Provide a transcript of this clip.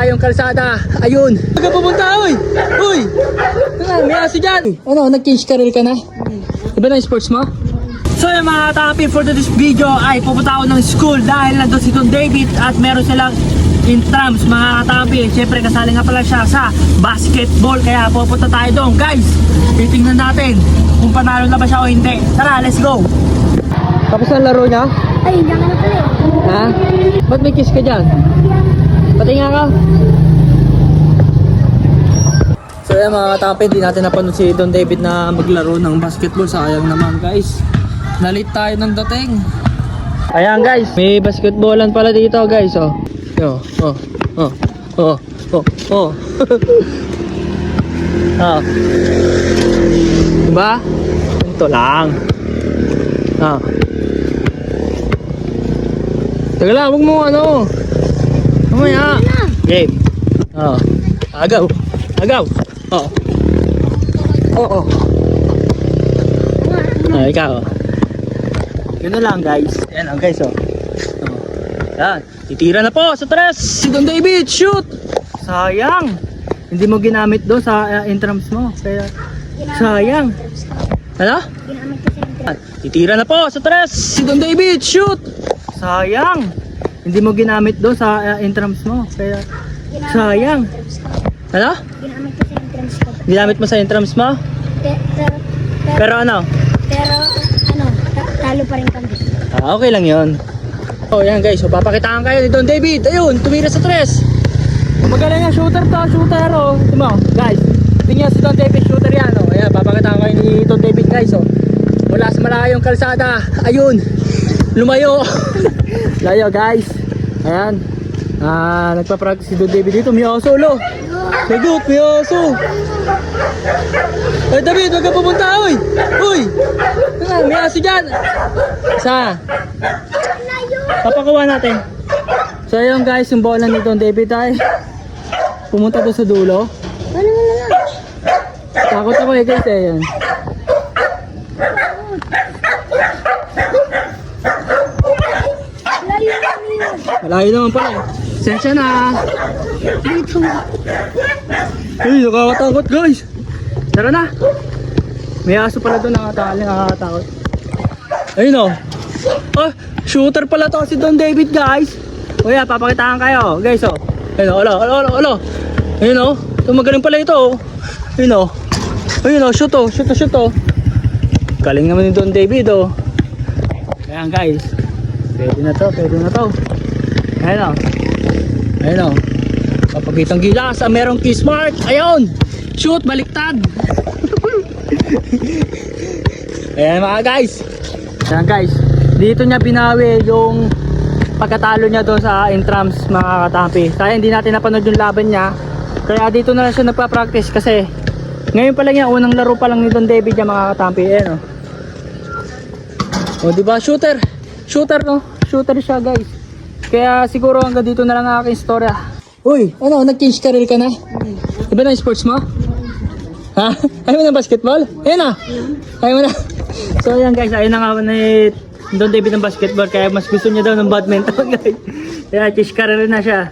malayong kalsada. Ayun. Huwag ka pupunta, uy! Uy! Ano, may aso dyan. Ano, nag-change career ka na? Iba na yung sports mo? So yung mga tapi for this video ay pupunta ako ng school dahil nandun si Don David at meron silang intrams mga katapi. Siyempre kasali nga pala siya sa basketball kaya pupunta tayo doon. Guys, titingnan natin kung panalo na ba siya o hindi. Tara, let's go! Tapos ang laro niya? Ay, hindi ka na pala eh. Ha? Ba't may kiss ka dyan? Pati nga ka. So yan mga katapi, hindi natin napanood si Don David na maglaro ng basketball. Sayang naman guys. Nalit tayo ng dating. Ayan guys, may basketballan pala dito guys. Oh. Yo, oh, oh, oh, oh, oh. oh. Diba? Ito lang. Ah. Teka lang, huwag mo ano. Mamaya. Game. Oh. Agaw. Agaw. Oh. Oo. Oh, oh. Ah, ikaw. Yun na lang guys. Yan lang guys oh. oh. Yan. Titira na po sa tres. Si Don David, shoot! Sayang. Hindi mo ginamit doon sa uh, intrams mo. Kaya sayang. Ano? Ginamit ko sa. Yan. Titira na po sa tres. Si Don David, shoot! Sayang. Hindi mo ginamit doon sa uh, intrams mo. Kaya sayang. Ano? Ginamit ko sa entrance ko. Ginamit mo sa intrams mo? Pe- Pero, pero, Pero ano? pero, ano, ta- talo pa rin kami. Ah, okay lang yon. Oh, yan guys. So, papakitaan kayo ni Don David. Ayun, tumira sa tres. Magaling yan, shooter to, shooter. Oh. Ito mo, guys. Tingnan si Don David, shooter yan. Oh. Ayan, papakitaan kayo ni Don David, guys. Oh. Mula sa malayong kalsada. Ayun. Lumayo. Layo, guys. Ayan. Ah, nagpa-practice si Don David dito. May aso, lo. Lagot, may aso. Ay, David, huwag ka pumunta, uy. Uy. May aso dyan. Sa? Papakuha natin. So ayun guys, yung bola ni Don David ay pumunta doon sa dulo. Ano mo na lang? Takot ako eh guys eh yun. Layo kami yun. Malayo naman pala eh. Sensya na. Dito. Uy, nakakatakot guys. Tara na. May aso pala doon nakatali, nakakatakot. Ayun oh. Oh, shooter pala to si Don David guys. Kuya, papakitaan kayo guys oh. Ayun oh, alo, alo, alo, alo. Ayun oh. Ito magaling pala ito oh. Ayun oh. Ayun oh, shoot oh, shoot oh, shoot oh. Galing naman ni Don David oh. Ayan guys. Pwede na to, pwede na to. Ayun oh. Ayun oh. Kapagitang gilas, ah, merong kiss mark. Ayun! Shoot, baliktad! Ayan mga guys. Ayan guys. Dito niya binawi yung pagkatalo niya doon sa intrams mga katampi. Kaya hindi natin napanood yung laban niya. Kaya dito na lang siya nagpa-practice kasi ngayon pa lang yan, unang laro pa lang ni Don David yung mga katampi. Ayan o. O diba, shooter. Shooter no. Shooter siya guys. Kaya siguro hanggang dito na lang ang aking istorya. Uy, ano, nag-change career ka na? Iba na sports mo? Ha? Ayaw mo ng basketball? Ayan na. Ayaw mo na. So ayan guys, ayun na nga ni Don David ng basketball kaya mas gusto niya daw ng badminton guys. Kaya change career na siya.